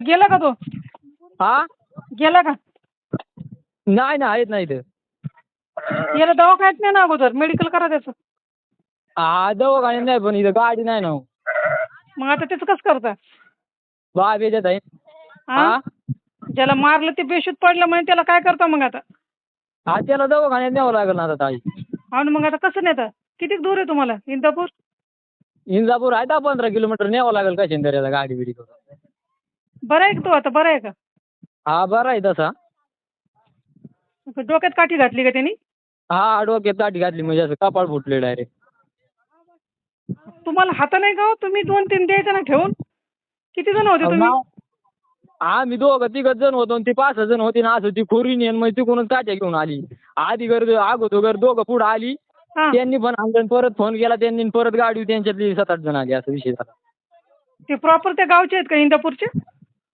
गेला का तो? हा? गेला का? नाही ना आहेत नाही याला दवाखान्यात नाही ना अगोदर? मेडिकल करा त्याचं. हा दवाखान्यात नाही पण इथं गाडी नाही ना हो. मग आता त्याचं कसं करता? बाब याच्यात आहे. हा हा? ज्याला मारलं ते बेशुद्ध पडलं म्हणजे त्याला काय करता मग आता? हा त्याला दवाखान्यात न्यावं लागेल ना आता ताई. आणि मग आता कसं नेता? किती दूर आहे तुम्हाला? इंदापूर? इंजापूर आहे दहा पंधरा किलोमीटर न्यावं लागेल का शेंदऱ्याला गाडी बिडी करून. बरं आहे का तो आता? बरं आहे का? हा बरा आहे तसा. डोक्यात काठी घातली का त्यांनी? हा डोक्यात काठी घातली म्हणजे असं कपाळ फुटले डायरेक्ट तुम्हाला हात नाही का हो? तुम्ही दोन तीन द्यायचं ना ठेवून? किती जण होते तुम्ही? आम्ही दोघं तिघच जण होतो आणि ती पाच जण होती ना असं ती खोरी नेन मग तिकडून काट्या घेऊन आली. आधी गर्द अगोदर दोघं पुढं आली. हा. त्यांनी पण आणलं परत फोन केला त्यांनी परत गाडी त्यांच्यातली सात आठ जण आली असं विषय झाला. ते प्रॉपर त्या गावचे आहेत का इंदापूरचे?